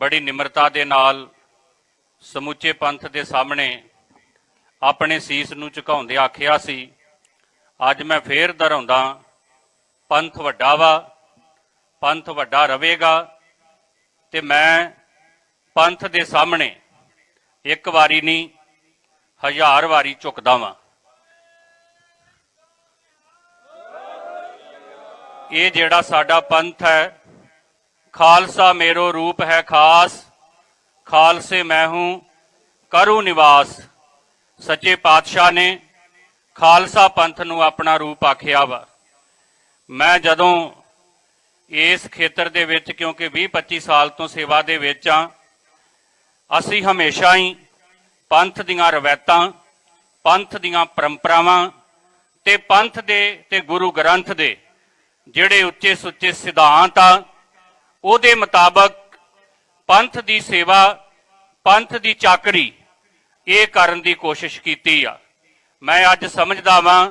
ਬੜੀ ਨਿਮਰਤਾ ਦੇ ਨਾਲ ਸਮੁੱਚੇ ਪੰਥ ਦੇ ਸਾਹਮਣੇ ਆਪਣੇ ਸੀਸ ਨੂੰ ਝੁਕਾਉਂਦੇ ਆਖਿਆ ਸੀ, ਅੱਜ ਮੈਂ ਫੇਰ ਦੁਹਰਾਉਂਦਾ ਪੰਥ ਵੱਡਾ ਵਾ, ਪੰਥ ਵੱਡਾ ਰਹੇਗਾ ਤੇ ਮੈਂ ਪੰਥ ਦੇ ਸਾਹਮਣੇ ਇੱਕ ਵਾਰੀ ਨਹੀਂ, ਹਜ਼ਾਰ ਵਾਰੀ ਝੁਕਦਾ ਵਾਂ। ਇਹ ਜਿਹੜਾ ਸਾਡਾ ਪੰਥ ਹੈ ਖਾਲਸਾ ਮੇਰੋ ਰੂਪ ਹੈ ਖਾਸ, ਖਾਲਸੇ ਮੈਂ ਹੂੰ, ਕਰੂ ਨਿਵਾਸ। ਸੱਚੇ ਪਾਤਸ਼ਾਹ ਨੇ ਖਾਲਸਾ ਪੰਥ ਨੂੰ ਆਪਣਾ ਰੂਪ ਆਖਿਆ ਵਾ। ਮੈਂ ਜਦੋਂ ਇਸ ਖੇਤਰ ਦੇ ਵਿੱਚ, ਕਿਉਂਕਿ 20 25 ਸਾਲ ਤੋਂ ਸੇਵਾ ਦੇ ਵਿੱਚ ਆ, ਅਸੀਂ ਹਮੇਸ਼ਾ ਹੀ ਪੰਥ ਦੀਆਂ ਰਵਾਇਤਾਂ, ਪੰਥ ਦੀਆਂ ਪਰੰਪਰਾਵਾਂ ਤੇ ਪੰਥ ਦੇ ਤੇ ਗੁਰੂ ਗ੍ਰੰਥ ਦੇ ਜਿਹੜੇ ਉੱਚੇ ਸੁੱਚੇ ਸਿਧਾਂਤ ਆ ਉਹਦੇ ਮੁਤਾਬਕ ਪੰਥ ਦੀ ਸੇਵਾ, ਪੰਥ ਦੀ ਚਾਕਰੀ, ਇਹ ਕਰਨ ਦੀ ਕੋਸ਼ਿਸ਼ ਕੀਤੀ ਆ। ਮੈਂ ਅੱਜ ਸਮਝਦਾ ਵਾਂ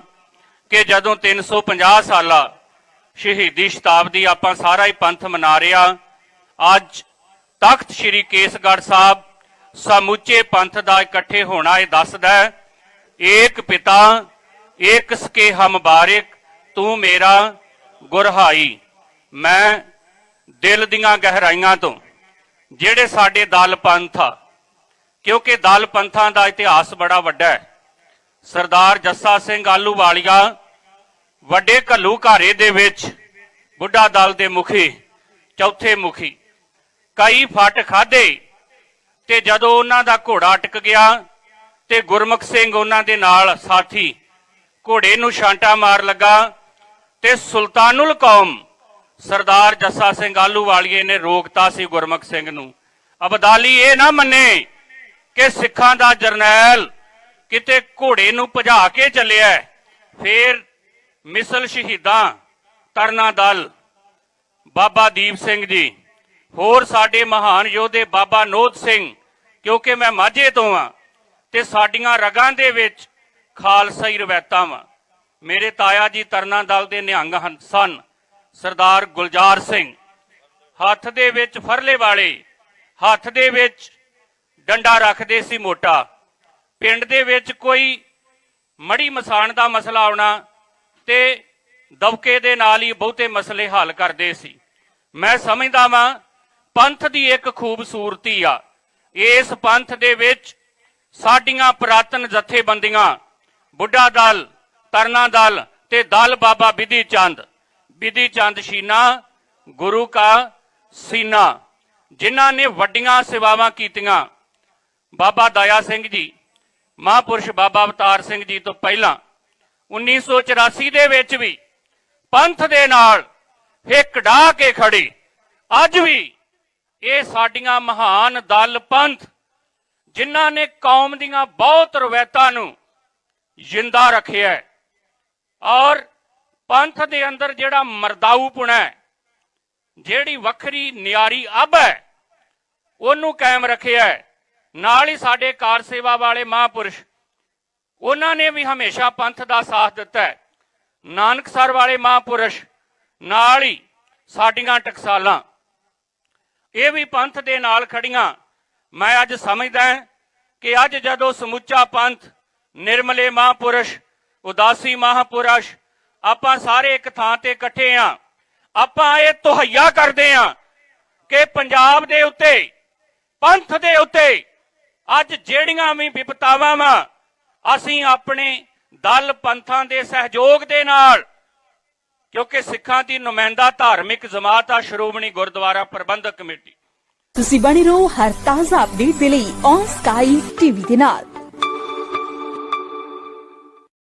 ਕਿ ਜਦੋਂ 350 ਸਾਲਾ ਸ਼ਹੀਦੀ ਸ਼ਤਾਬਦੀ ਆਪਾਂ ਸਾਰਾ ਹੀ ਪੰਥ ਮਨਾ ਰਿਹਾ ਅੱਜ ਤਖਤ ਸ੍ਰੀ ਕੇਸਗੜ੍ਹ ਸਾਹਿਬ ਸਮੁੱਚੇ ਪੰਥ ਦਾ ਇਕੱਠੇ ਹੋਣਾ ਇਹ ਦੱਸਦਾ ਹੈ, ਏਕ ਪਿਤਾ ਏਕ ਸਕੇ ਹਮ ਬਾਰਿਕ, ਤੂੰ ਮੇਰਾ ਗੁਰਹਾਈ। ਮੈਂ ਦਿਲ ਦੀਆਂ ਗਹਿਰਾਈਆਂ ਤੋਂ, ਜਿਹੜੇ ਸਾਡੇ ਦਲ ਪੰਥ ਆ, ਕਿਉਂਕਿ ਦਲ ਪੰਥਾਂ ਦਾ ਇਤਿਹਾਸ ਬੜਾ ਵੱਡਾ ਹੈ। ਸਰਦਾਰ ਜੱਸਾ ਸਿੰਘ ਆਲੂਵਾਲੀਆ ਵੱਡੇ ਘੱਲੂ ਘਾਰੇ ਦੇ ਵਿੱਚ ਬੁੱਢਾ ਦਲ ਦੇ ਮੁਖੀ, ਚੌਥੇ ਮੁਖੀ, ਕਈ ਫੱਟ ਖਾਦੇ ਤੇ ਜਦੋਂ ਉਹਨਾਂ ਦਾ ਘੋੜਾ ਅਟਕ ਗਿਆ ਤੇ ਗੁਰਮੁਖ ਸਿੰਘ ਉਹਨਾਂ ਦੇ ਨਾਲ ਸਾਥੀ ਘੋੜੇ ਨੂੰ ਛਾਂਟਾ ਮਾਰ ਲੱਗਾ ਤੇ ਸੁਲਤਾਨੁਲ ਕੌਮ ਸਰਦਾਰ ਜੱਸਾ ਸਿੰਘ ਆਲੂਵਾਲੀਏ ਨੇ ਰੋਕਤਾ ਸੀ ਗੁਰਮੁਖ ਸਿੰਘ ਨੂੰ। ਅਬਦਾਲੀ ਇਹ ਨਾ ਮੰਨੇ ਕਿ ਸਿੱਖਾਂ ਦਾ ਜਰਨੈਲ ਕਿਤੇ ਘੋੜੇ ਨੂੰ ਭਜਾ ਕੇ ਚੱਲਿਆ ਫੇਰ ਮਿਸਲ ਸ਼ਹੀਦਾਂ ਤਰਨਾ ਦਲ, ਬਾਬਾ ਦੀਪ ਸਿੰਘ ਜੀ, ਹੋਰ ਸਾਡੇ ਮਹਾਨ ਯੋਧੇ ਬਾਬਾ ਨੋਦ ਸਿੰਘ, ਕਿਉਂਕਿ ਮੈਂ ਮਾਝੇ ਤੋਂ ਆ ਤੇ ਸਾਡੀਆਂ ਰਗਾਂ ਦੇ ਵਿੱਚ ਖਾਲਸਾਈ ਰਵਾਇਤਾਂ ਵਾ। ਮੇਰੇ ਤਾਇਆ ਜੀ ਤਰਨਾ ਦਲ ਦੇ ਨਿਹੰਗ ਹਨ ਸਨ। ਸਰਦਾਰ ਗੁਲਜ਼ਾਰ ਸਿੰਘ। ਹੱਥ ਦੇ ਵਿੱਚ ਫਰਲੇ ਵਾਲੇ, ਹੱਥ ਦੇ ਵਿੱਚ ਡੰਡਾ ਰੱਖਦੇ ਸੀ ਮੋਟਾ। ਪਿੰਡ ਦੇ ਵਿੱਚ ਕੋਈ ਮੜੀ ਮਸਾਣ ਦਾ ਮਸਲਾ ਆਉਣਾ ਤੇ ਦਬਕੇ ਦੇ ਨਾਲ ਹੀ ਬਹੁਤੇ ਮਸਲੇ ਹੱਲ ਕਰਦੇ ਸੀ। ਮੈਂ ਸਮਝਦਾ ਵਾਂ, ਪੰਥ ਦੀ ਇੱਕ ਖੂਬਸੂਰਤੀ ਆ। ਇਸ ਪੰਥ ਦੇ ਵਿੱਚ ਸਾਡੀਆਂ ਪੁਰਾਤਨ ਜਥੇਬੰਦੀਆਂ, ਬੁੱਢਾ ਦਲ, ਤਰਨਾ ਦਲ ਤੇ ਦਲ ਬਾਬਾ ਬਿਧੀ ਚੰਦ ਵਿਧੀ ਚੰਦ ਸ਼ੀਨਾ, ਗੁਰੂ ਕਾ ਸੀਨਾ, ਜਿਨ੍ਹਾਂ ਨੇ ਵੱਡੀਆਂ ਸੇਵਾਵਾਂ ਕੀਤੀਆਂ। ਬਾਬਾ ਦਇਆ ਸਿੰਘ ਜੀ, ਮਹਾਂਪੁਰਸ਼ ਬਾਬਾ ਅਵਤਾਰ ਸਿੰਘ ਜੀ ਤੋਂ ਪਹਿਲਾਂ 1984 ਦੇ ਵਿੱਚ ਵੀ ਪੰਥ ਦੇ ਨਾਲ ਹਿੱਕ ਢਾ ਕੇ ਖੜੀ। ਅੱਜ ਵੀ ਇਹ ਸਾਡੀਆਂ ਮਹਾਨ ਦਲ ਪੰਥ, ਜਿਨ੍ਹਾਂ ਨੇ ਕੌਮ ਦੀਆਂ ਬਹੁਤ ਰਵਾਇਤਾਂ ਨੂੰ ਜਿੰਦਾ ਰੱਖਿਆ ਔਰ ਪੰਥ ਦੇ ਅੰਦਰ ਜਿਹੜਾ ਮਰਦਾਊਪੁਣਾ ਹੈ, ਜਿਹੜੀ ਵੱਖਰੀ ਨਿਆਰੀ ਅਬ ਹੈ, ਉਹਨੂੰ ਕਾਇਮ ਰੱਖਿਆ ਹੈ। ਨਾਲ ਹੀ ਸਾਡੇ ਕਾਰ ਸੇਵਾ ਵਾਲੇ ਮਹਾਂਪੁਰਸ਼, ਉਹਨਾਂ ਨੇ ਵੀ ਹਮੇਸ਼ਾ ਪੰਥ ਦਾ ਸਾਥ ਦਿੱਤਾ ਹੈ। ਨਾਨਕਸਰ ਵਾਲੇ ਮਹਾਂਪੁਰਸ਼, ਨਾਲ ਹੀ ਸਾਡੀਆਂ ਟਕਸਾਲਾਂ। ਇਹ ਵੀ ਪੰਥ ਦੇ ਨਾਲ ਖੜੀਆਂ ਮੈਂ ਅੱਜ ਸਮਝਦਾ ਕਿ ਅੱਜ ਜਦੋਂ ਸਮੁੱਚਾ ਪੰਥ, ਨਿਰਮਲੇ ਮਹਾਂਪੁਰਸ਼, ਉਦਾਸੀ ਮਹਾਂਪੁਰਸ਼ ਆਪਾਂ ਸਾਰੇ ਇੱਕ ਥਾਂ ਤੇ ਇਕੱਠੇ ਆ। ਆਪਾਂ ਇਹ ਤੋਹਈਆ ਕਰਦੇ ਆ ਕਿ ਪੰਜਾਬ ਦੇ ਉੱਤੇ, ਪੰਥ ਦੇ ਉੱਤੇ ਅੱਜ ਜਿਹੜੀਆਂ ਵੀ ਵਿਪਤਾਵਾਂ ਵਾ, ਅਸੀਂ ਆਪਣੇ ਦਲ ਪੰਥਾਂ ਦੇ ਸਹਿਯੋਗ ਦੇ ਨਾਲ, ਕਿਉਂਕਿ ਸਿੱਖਾਂ ਦੀ ਨੁਮਾਇੰਦਾ ਧਾਰਮਿਕ ਜਮਾਤ ਆ ਸ਼੍ਰੋਮਣੀ ਗੁਰਦੁਆਰਾ ਪ੍ਰਬੰਧਕ ਕਮੇਟੀ। ਤੁਸੀਂ ਬਣੇ ਰਹੋ ਹਰ ਤਾਜ਼ਾ ਅਪਡੇਟ ਦੇ ਲਈ ਔਨ ਸਕਾਈ ਟੀਵੀ ਦੇ ਨਾਲ।